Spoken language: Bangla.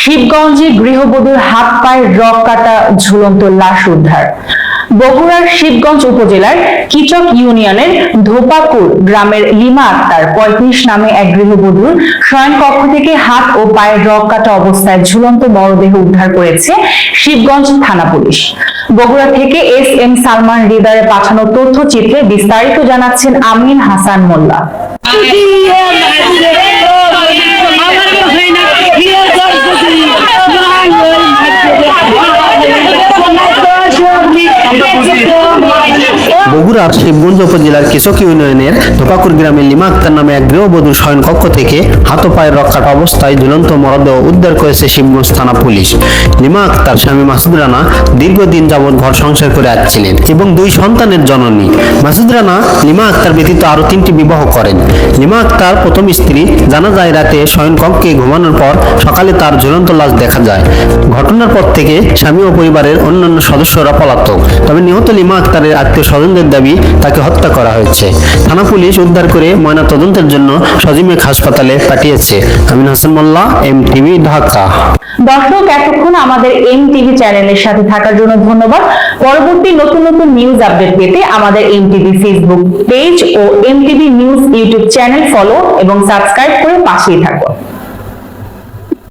শিবগঞ্জে গৃহবধূর হাত পায়ের রক কাটা ঝুলন্ত লাশ উদ্ধার। বগুড়ার শিবগঞ্জ উপজেলার কিচক ইউনিয়নের ধোপাকুর গ্রামের লিমা আক্তার পঁয়ত্রিশ নামে এক গৃহবধূর শয়ন কক্ষ থেকে হাত ও পায়ের রক কাটা অবস্থায় ঝুলন্ত মরদেহ উদ্ধার করেছে শিবগঞ্জ থানা পুলিশ। বগুড়া থেকে এস এম সালমান হৃদয়ে পাঠানো তথ্যচিত্রে বিস্তারিত জানাচ্ছেন আমিন হাসান মোল্লা। বগুড়ার শিবগঞ্জ উপজেলার কৃষক ইউনিয়নের ধোপাকুর গ্রামের লিমা আক্তার নামে এক গৃহবধূর শয়ন কক্ষ থেকে হাত পায়ের রক্ষাট অবস্থায় ঝুলন্ত মরদেহ উদ্ধার করেছে শিবগঞ্জ থানা পুলিশ। লিমা আক্তার স্বামী মাসুদ রানা দীর্ঘদিন যাবৎ ঘর সংসার করে আসছিলেন এবং দুই সন্তানের জননী। মাসুদ রানা লিমা আক্তার ব্যতীত আরও তিনটি বিবাহ করেন। লিমা আক্তার প্রথম স্ত্রী, জানা যায় রাতে শয়ন কক্ষে ঘুমানোর পর সকালে তার ঝুলন্ত লাশ দেখা যায়। ঘটনার পর থেকে স্বামী ও পরিবারের অন্যান্য সদস্যরা পলাতক। তবে নিহত লিমা আক্তারের আত্মীয় স্বজনদের দাবি তাকে হত্যা করা হয়েছে। থানা পুলিশ উদ্ধার করে ময়না তদন্তের জন্য সজিমেক হাসপাতালে পাঠিয়েছে। Amin Hasan Mollah M TV Dhaka. দর্শক, এতক্ষণ আমাদের এম টিভি চ্যানেলের সাথে থাকার জন্য ধন্যবাদ। পরবর্তী নতুন নতুন নিউজ আপডেট পেতে আমাদের এম টিভি ফেসবুক পেজ ও MTV news YouTube channel follow এবং সাবস্ক্রাইব করে পাশেই থাকুন